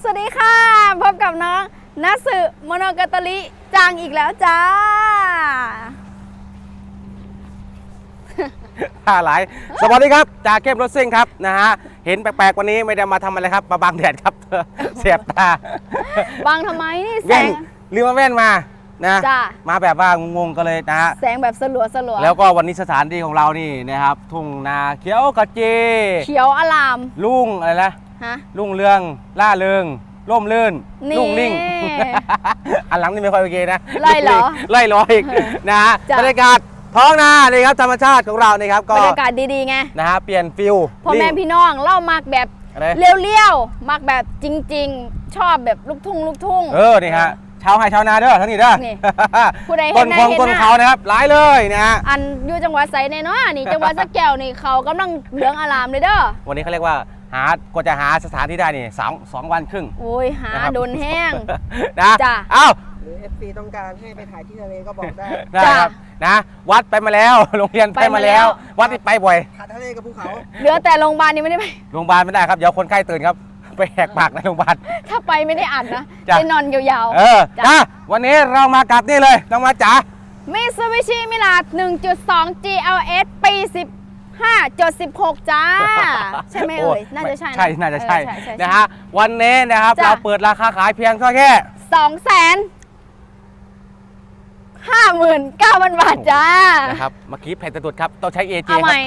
สวัสดีค่ะ พบกับน้องนัสึโมโนกาตาลิจังอีกแล้วจ้าท่าหลายสวัสดีครับจากเข้มรถซิ่งครับนะฮะเห็นแปลกๆวันนี้ไม่ได้มาทำอะไรครับ มาบังแดดครับ เสียบตาบางทำไมนี่แสแว่นง ลืมมาแว่นมานะจ้ะ มาแบบว่างงๆกันเลยนะฮะแสงแบบสลัวสลัวแล้วก็วันนี้สถานที่ของเรานี่นะครับทุ่งนาเขียวกระจีเขียวอลาม ลุ่งอะไรนะ ฮะลุ่งเรือง ล่าเริง ร่มรื่น นี่ลุ่งนิ่ง อันหลังนี่ไม่ค่อยโอเคนะไล่เหรอไล่ล้ออีกนะฮะจ้ะ บรรยากาศท้องนาเลยครับธรรมชาติของเรานี่ครับบก็รรยากาศดีๆไงนะฮะเปลี่ยนฟิลพ่อแม่พี่น้องเล่ามักแบบอะไรเลี้ยวๆมักแบบจริง ๆ ชอบแบบลูกทุ่งลูกทุ่ง เออนี่ฮะชาวไร่ชาวนาเด้อทั้งนี้เด้อนี่ ผู้ใดเห็ต้นนหน้าคงเห็นต้นหน้าเขานะครับหลายเลยนะฮะอันอยู่จังหวัดไสเนเนาะนี่จังหวัดสระแก้วนี่เขากำลังเหลืองอลามเลยเด้อวันนี้เขาเรียกว่า หากว่าจะหาสถานที่ได้นี่สองสองวันครึ่ง โอ้ยหานะครับ โดนแห้ง นะจ้ะ เอ้าหรือ FC ต้องการให้ไปถ่ายที่ทะเลก็บอกได้ได้ครับนะ วัดไปมาแล้ว โรงเรียนไปไปมามาแล้แล้วววัดที่ไปบ่อยถ่ายทะเลกับภูเขาเหลือแต่โรงพยาบาลนี่ไม่ได้ไป โรงพยาบาลไม่ได้ครับเดี๋ยวคนไข้ตื่นครับ ไปแหกปากในโรงพยาบาล ถ้าไปไม่ได้อัดนะจ้ะ ได้นอนยาวเออจ้ะนะวันนี้เรามากับนี่เลยน้องมาจ๋าๆมิซูบิชิมิลาด1.2 GLS ปี 15.16 จ้า ใช่ไหมเอ่ยโน่าจะใช่ใช่น่าจะใช่เออใช่นะฮะวันนี้นะครับจ้ะ เราเปิดราคาขายเพียงแค่แค่ สองแสนห้าหมื่นเก้าพันบาทจ้า นะครับเมื่อกี้แผ่นตะตุดครับต้องใช้เอเจเอาคใหรัม่บ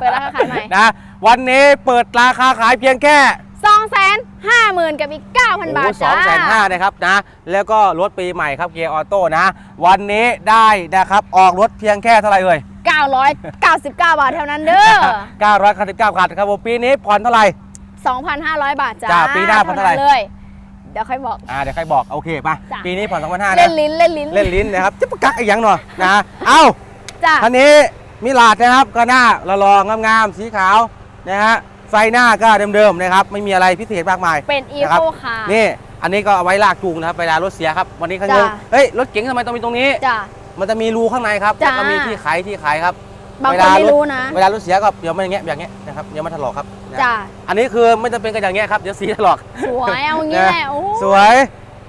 เปิดราคาขายใหม่ นะวันนี้เปิดราคาขายเพียงแค่สองแสนห้าหมื่นกับอีกเก้าพันบาทสอจ้า งแสนห้านะครับนะแล้วก็รถปีใหม่ครับเกียร์ออโต้นะ วันนี้ได้นะครับออกรถเพียงแค่เท่าไหร่เอ่ย เก้าร้อยเก้าสิบเก้าบาทเท่านั้นเด้อ999บาทครับผมปีนี้ผ่อนเท่าไหร่สองพันห้าร้อยบาทจ้าจ้าปีหน้าผ่อนเท่าไหร่เลย เดี๋ยวค่อยบอก อ่าเดี๋ยวใครบอกโอเคป่ะจ้ะปีนี้ผ่อน2,500เล่นะนลิ้นเล่นลิ้นเล่นลิ้นนะครับจะประกักอีกอย่างหน่อยนะเอ้าจ้าคันนี้มิลาดนะครับก็หน้าละลองงามๆสีขาวนะฮะไฟหน้าก็เดิมๆนะครับไม่มีอะไรพิเศษมากมายเป็นอีนะครัโคบคาร์นี่อันนี้ก็เอาไว้ลากจูงนะครับเวลารถเสียครับวันนี้เขาจ้ะงงเฮ้ยรถเก๋งทำไมต้องมีตรงนี้จ้า มันจะมีรูข้างในครับจ้ะแล้วก็มีที่ไขที่ไขครับบางเวคนลาไม่รถรู้นะเวลารถเสียก็เดี๋ยวมันอย่างเงี้ยแบบเงี้ยนะครับเดี๋ยวมันถลอกครับนะจ้าอันนี้คือไม่จำเป็นกันอย่างเงี้ยครับเดี๋ยวสีถลอก สวยเอาอย่างนี้แหละโอ้สวย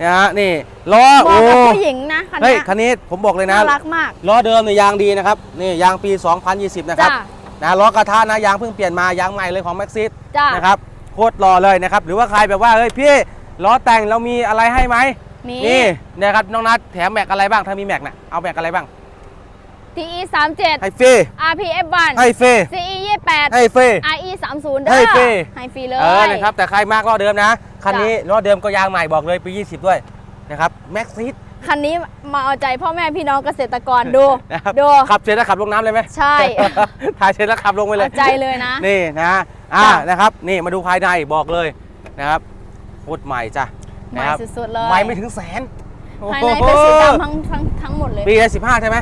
นะฮะนี่ล้อเหมาะโอ้กับผู้หญิงนะคันเฮ้ยเนี้ยคันนี้ผมบอกเลยนะน่ารักมากล้อเดิมเนี่ยยางดีนะครับนี่ยางปี 2020 นะครับจ้านะล้อกระทะนะยางเพิ่งเปลี่ยนมายางใหม่เลยของแม็กซิส จ้านะครับโคตรรอเลยนะครับ หรือว่าใครแบบว่าเฮ้ยพี่ล้อแต่งเรามีอะไรให้ไหม มีนี่นะครับน้องนัดแถมแม็กอะไรบ้างถ้ามีแม็กน่ะเอาแม็กอะไรบ้าง TE 37 ให้ฟรี RPF ให้ฟรี1 CE 28 ให้ฟรี RE 30เด้ให้อฟรี ให้ฟรีเลย เออนะครับแต่ใครมากล้อเดิมนะ คันนี้ล้อเดิมก็ยางใหม่บอกเลยปี 20 ด้วยนะครับแม็กซิสคันนี้มาเอาใจพ่อแม่พี่น้องเกษตรกรดูนะครับดูขับเสร็จแล้วขับลงน้ำเลยไหมใช่ ถ่ายเสร็จแล้วขับลงไปเลยเอาใจเลยนะ นี่นะอ่าจ้ะนะครับนี่มาดูภายในบอกเลยนะครับโคตรใหม่จ้ะ ใหม่นะครับสุดๆเลยใหม่ไม่ถึงแสนภายในเป็นสีดำทั้งทั้งทั้งหมดเลยปีละสิบห้าใช่ไหม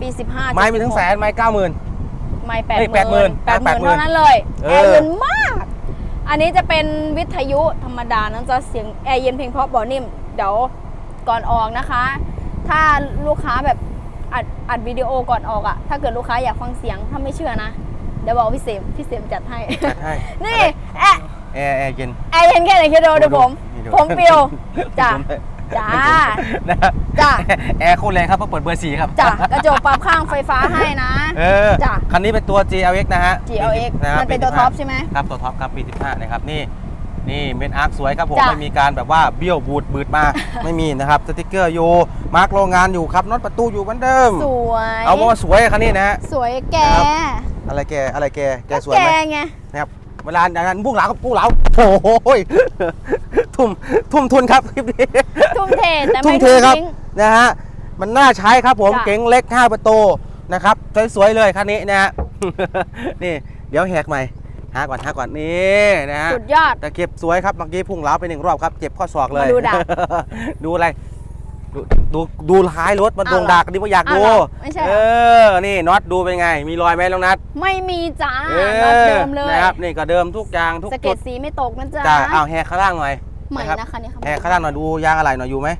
ปี15ไม่ไม่ถึงแสนไม่เก้าหมื่นไม่แปดเฮ้ยหมื่น80,000แปดหมื่น80,000เท่านั้นเลยเอแออร์เย็นมาก อันนี้จะเป็นวิทยุธรรมดานั้นจะเสียงแอร์เย็นเพลงเพราะเบานิ่มเดี๋ยวก่อนออกนะคะ ถ้าลูกค้าแบบอัดอัดวิดีโอก่อนออกอะถ้าเกิดลูกค้าอยากฟังเสียงถ้าไม่เชื่อนะเดี๋ยวบอกพี่เสมพี่เสมจัดให้จัดให้นี่แอร์ แอร์แอร์เย็นแอร์เย็นแค่ไหนคิดดูเดี๋ยวผมนี่ดูผมปิวจ้ะจ้านะจ้ะแอร์โคตรแรงครับเพราะเปิดเบอร์สี่ครับจ้ะกระจกปรับข้างไฟฟ้าให้นะเออจ้ะคันนี้เป็นตัว GLX นะฮะ GLX ะครับมันเป็นตัว15ท็อปใช่ไหมครับตัวท็อปครับปี 15 นะครับนี่นี่เมนอาร์คสวยครับผมจ้ะไม่มีการแบบว่าเบี้ยวบูดบืดมาไม่มีนะครับสติกเกอร์อยู่มาร์กโรงงานอยู่ครับน็อตประตูอยู่เหมือนเดิมสวยเอามาสวยคันนี้นะฮะสวยแกครับอะไรแกอะไรแกแกสวยแกไหมไงนะครับ เวลาอย่างนั้นพวกเราก็พวกเราโอ้โหยทุ่มทุ่มทุนครับคลิปนี้ทุ่มเทแต่ทุ่ไม่มเททุ่มครับทิ้งนะฮะมันน่าใช้ครับผมจ้ะเก๋งเล็ก 5 ประตูนะครับสวยๆเลยคันนี้นะฮะนี่เดี๋ยวแหกใหม่หาก่อนหาก่อนนี่นะฮะสุดยอดแต่เก็บสวยครับเมื่อกี้พุ่งเล้าไปหนึ่งรอบครับเจ็บข้อศอกเลยมาดูดาบดูอะไร ดูดูดูท้ายรถมันอ้าวโดงดักนี่ว่าอยากดูอ้าวเหรอไม่ใช่เหรอ เออนี่น็อตดูเป็นไง มีรอยไหมน้องนัดไม่มีจ้าเออน็อตเดิมเลยนะครับนี่ก็เดิมทุกอย่างทุกสะเก็จุดดสีไม่ตกนะจ๊ะจ้าเอาแหกข้างล่างหน่อย ใหม่นะครับ นะคะเนี่ยค่ะแหกข้างล่างหน่อยดูยางอะไรหน่อยอยู่ไหม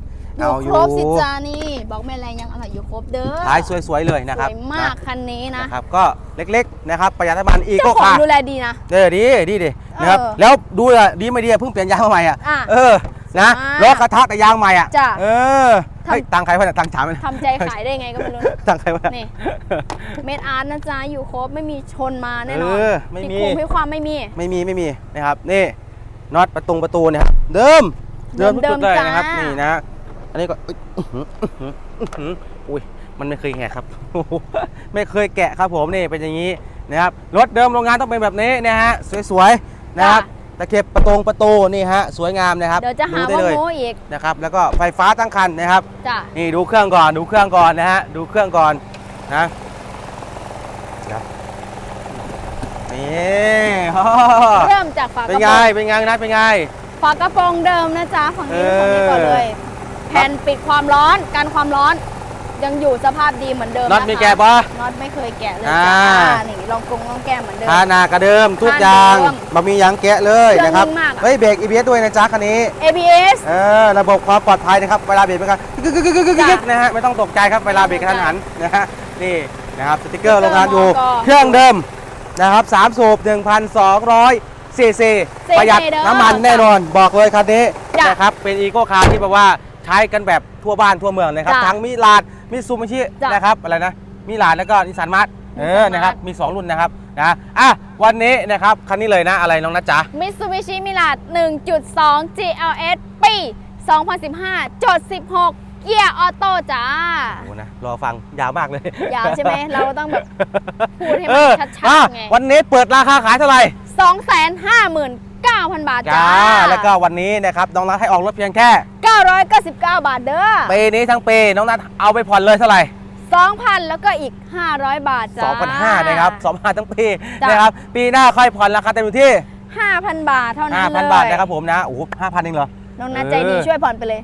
อยู่ครบสิจ้านี่บอกแม่แรงยังอะไรอยู่ครบเด้อท้ายสวยๆเลยนะสครับวยมากคันนี้นะนะครับ ก็เล็กๆนะครับประหยัดน้ำมันอีกเจ้าก็ของค่ะ ดูแลดีนะ เออดีดีดินะครับเออแล้วดูอะดีไม่ดีอะเพิ่งเปลี่ยนยางมาใหม่อะอะ เออ นะอ่าล้อกระทะแต่ยางใหม่อะจ้ะเออเฮ้ยตังค์ใครวะเนี่ยตังค์ฉามเลยทำใจขายได้ไงก็ไม่รู้ ตังค์ใครวะ นี่ เมดอาร์ตนะจ๊ะ อยู่ครบไม่มีชนมาแน่นอนเออไม่มีพิคุพิความไม่มี ไม่มีไม่มีนะครับนี่น็อตประตูประตูเนี่ยครับเดิมเดิมทุกเดิจุมดเลยจ้านนะครับนี่นะ อันนี้ก็อุ๊ยอื้อหืออื้อหืออื้อหืออุ้ยมันไม่เคยแหกครับ ไม่เคยแกะครับผมนี่เป็นอย่างนี้นะครับรถเดิมโรงงานต้องเป็นแบบนี้นะฮะสวยๆนะครับ ตะเข็บประตงประตูนี่ฮะสวยงามนะครับเดี๋ยวจะหาดูได้ว่าเลยโม้อีกนะครับแล้วก็ไฟฟ้าทั้งคันนะครับจ้ะนี่ดูเครื่องก่อนดูเครื่องก่อนนะฮะดูเครื่องก่อนนะนะนี่เริ่มจากฝากเป็ระนโปไงรงเป็นไงนะเป็นไงฝากระโปรงเดิมนะจ๊ะฝั่งนี้เออฝั่งนี้ก่อนเลยแผ่นปิดความร้อนกันความร้อน ยังอยู่สภาพดีเหมือนเดิมน็อตนะคะมีแกะปะน็อตไม่เคยแกะเลยอ่าจ้านี่ลองกงลองแก้เหมือนเดิม ทานากระเดิมทุกอย่างทานเดิมบะมีหยังแกะเลยเครื่องนะครับ นิ่งมากอะ เฮ้ยเบรก EBS ด้วยนะจ๊ะคันนี้ ABS เออระบบความปลอดภัยนะครับเวลาเบรกเป็นการกึกกึกกึกกึกกึกกึกจ้ะนะฮะไม่ต้องตกใจครับเวลาเบรกกระทันหันนะฮะนี่นะครับสติกเกอร์โรงงานอยู่มกเครื่องเดิมนะครับ3สูบ1,200ซีซีประหยัดเด้อน้ำมันแน่นอนบอกเลยคันนี้จ้ะนะครับเป็นอีโก้คาร์ที่แบบว่าใช้กันแบบทั่วบ้านทั่วเมืองนะครับจ้ะ ทั้งมิลาด มิซูมิชิจ้ะนะครับอะไรนะมิลาดแล้วก็นิสสันมาร์ทเออ Nissan นะครับ March มี 2 รุ่นนะครับนะอะวันนี้นะครับคันนี้เลยนะอะไรน้องนัทจ๊ะมิตซูบิชิมิลาด1.2 GLS ปี 2015จด16 เกียร์ออโต้จ้า โอ้โหนะรอฟังยาวมากเลยยาวใช่ไหมเราต้องแบบพูดให้เอมันอชัดอะๆไง วันนี้เปิดราคาขายเท่าไหร่259,000 บาทจ้า จ้าแล้วก็วันนี้นะครับน้องนัทให้ออกรถเพียงแค่ 999 บาทเด้อปีนี้ทั้งปีน้องนัทเอาไปผ่อนเลยเท่าไหร่2,000 แล้วก็อีก 500 บาทจ้า2,500นะครับ2,500ทั้งปีจ้ะนะครับปีหน้าค่อยผ่อนราคาเต็มอยู่ที่ 5,000 บาทเท่านั้นเลย5,000 บาทนะครับผมนะโอ้โห5,000เองเหรอน้องนัดเออใจดีช่วยผ่อนไปเลย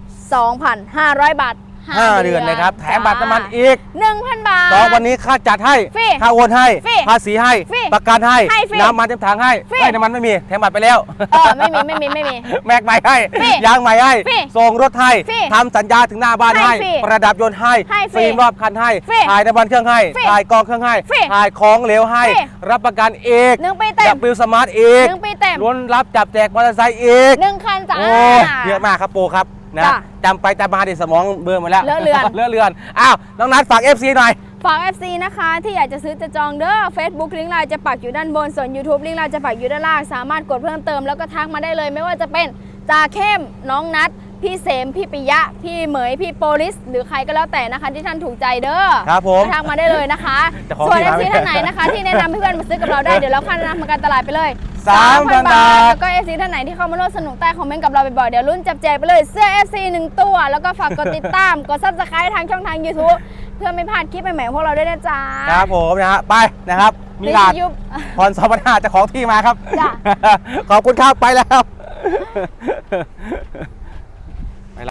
2,500 บาท 5 เดือนนะครับแถมบัตรน้ำมันอีก1,000 บาทต่อวันนี้ค่าจัดให้ฟรีค่าโอนให้ฟรีภาษีให้ฟรีประกันให้ให้ฟรีน้ำมันเต็มถังให้ฟรีไอ้ยน้ำมันไม่มีแถมบัตรไปแล้ว เออไม่มีไม่มีไม่มี แม็กใหม่ให้ ฟรียางใหม่ให้ฟรีส่งรถให้ฟรีทำสัญญาถึงหน้าบ้านให้ให้ฟรีประดับยนต์ให้ให้ฟรีฟิล์มรอบคันให้ฟรีถ่ายน้ำมันเครื่องให้ฟรีถ่ายกองเครื่องให้ฟรีถ่ายของเหลวให้ ฟรี รับประกันอีกหนึ่งปีเต็จัมบบิลสมาร์ทอีกหนึ่งปีเต็มล้วนรับจับแจกมอเตอร์ไซค์อีกหนึ่งคันจ้า โอ้ยเยอะมากครับโปรครับ นะจ้ะจำไปจำมาดิสมองเบื่อหมดแล้วเลอะเลือน เลอะเลือนอ้าวน้องนัทฝาก FC หน่อย ฝาก FC นะคะ ที่อยากจะซื้อจะจองเด้อ Facebook ลิงก์ไลน์จะปักอยู่ด้านบน ส่วน YouTube ลิงก์ไลน์จะปักอยู่ด้านล่าง สามารถกดเพิ่มเติมแล้วก็ทักมาได้เลย ไม่ว่าจะเป็นจ่าเข้มน้องนัด พี่เสมพี่ปิยะ พี่เหมยพี่โปลิส หรือใครก็แล้วแต่นะคะ ที่ท่านถูกใจเด้อครับผมทักมาได้เลยนะคะจะขอส่วนที่มา FC ไหมท่านไหนนะคะ ที่แนะนำให้เพื่อนมาซื้อกับเราได้ เดี๋ยวเราค่าแนะนำประกันตลาดไปเลย3,000บาท แล้วก็ FC ท่านไหนที่เข้ามาร่วมสนุกใต้คอมเมนต์กับเราบ่อยๆเดี๋ยวรุ่นจับแจกไปเลยเสื้อ FC หนึ่งตัว แล้วก็ฝากกดติดตามกด subscribe ทางช่องทาง YouTube เพื่อไม่พลาดคลิปใหม่ๆของพวกเราด้วยนะจ๊ะครับผมนะฮะไปนะครับมีลาด ยุบ พรสองพันห้าจะของที่มาครับ จ้ะ ขอบคุณครับ ไปแล้ว